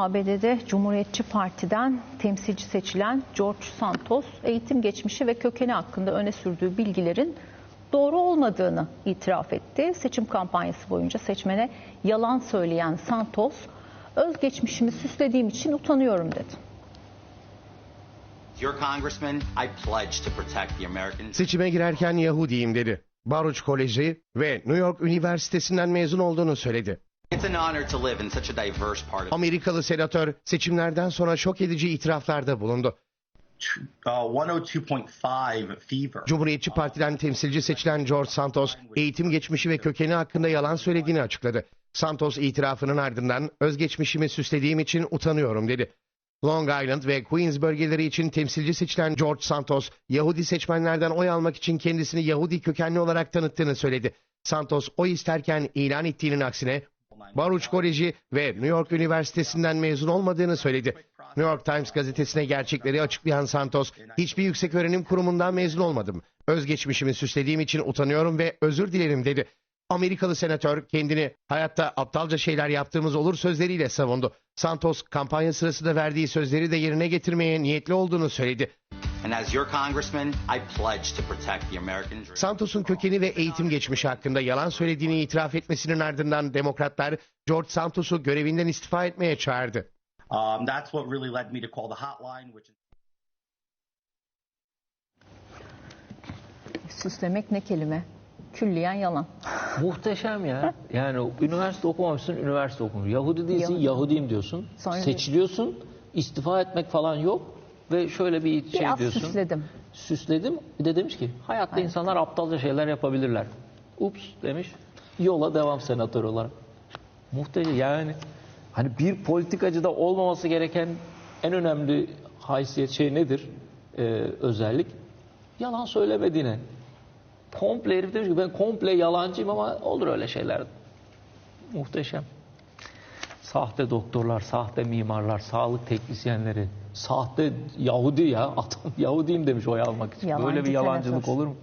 ABD'de Cumhuriyetçi Parti'den temsilci seçilen George Santos, eğitim geçmişi ve kökeni hakkında öne sürdüğü bilgilerin doğru olmadığını itiraf etti. Seçim kampanyası boyunca seçmene yalan söyleyen Santos, özgeçmişimi süslediğim için utanıyorum dedi. As your congressman, I pledge to protect the American Seçime girerken Yahudiyim dedi. Baruch Koleji ve New York Üniversitesi'nden mezun olduğunu söyledi. It's an honor to live in such a diverse part of Amerikalı senatör seçimlerden sonra şok edici itiraflarda bulundu. uh, 102.5 fever. Cumhuriyetçi Parti'den temsilci seçilen George Santos, eğitim geçmişi ve kökeni hakkında yalan söylediğini açıkladı. Santos itirafının ardından özgeçmişimi süslediğim için utanıyorum dedi. Long Island ve Queens bölgeleri için temsilci seçilen George Santos, Yahudi seçmenlerden oy almak için kendisini Yahudi kökenli olarak tanıttığını söyledi. Santos oy isterken ilan ettiğinin aksine Baruch Koleji ve New York Üniversitesi'nden mezun olmadığını söyledi. New York Times gazetesine gerçekleri açıklayan Santos, hiçbir yüksek öğrenim kurumundan mezun olmadım. Özgeçmişimi süslediğim için utanıyorum ve özür dilerim dedi. Amerikalı senatör kendini hayatta aptalca şeyler yaptığımız olur sözleriyle savundu. Santos kampanya sırasında verdiği sözleri de yerine getirmeye niyetli olduğunu söyledi. And as your congressman, I pledge to protect the American dream. Santos'un kökeni ve eğitim geçmişi hakkında yalan söylediğini itiraf etmesinin ardından demokratlar George Santos'u görevinden istifa etmeye çağırdı. Um, that's what really led me to call the hotline, which is Süslemek ne kelime? Külliyen yalan. Muhteşem ya. Yani üniversite okumamışsın, üniversite okumuş. Yahudi değilsin, Yahudi. Yahudiyim diyorsun. Sonra- Seçiliyorsun, istifa etmek falan yok. Ve şöyle bir şey Biraz diyorsun. süsledim. Süsledim. Bir de demiş ki hayatta insanlar aptalca şeyler yapabilirler. Ups demiş. Yola devam senatör olarak. Muhteşem yani. Hani bir politikacıda olmaması gereken en önemli haysiyet şey nedir? Ee, özellik. Yalan söylemediğine. Komple herif demiş ki ben komple yalancıyım ama olur öyle şeyler. Muhteşem. Sahte doktorlar, sahte mimarlar, sağlık teknisyenleri, sahte Yahudi ya. Adam Yahudiyim demiş oy almak için. Yalancı Böyle bir yalancılık senatör. olur mu?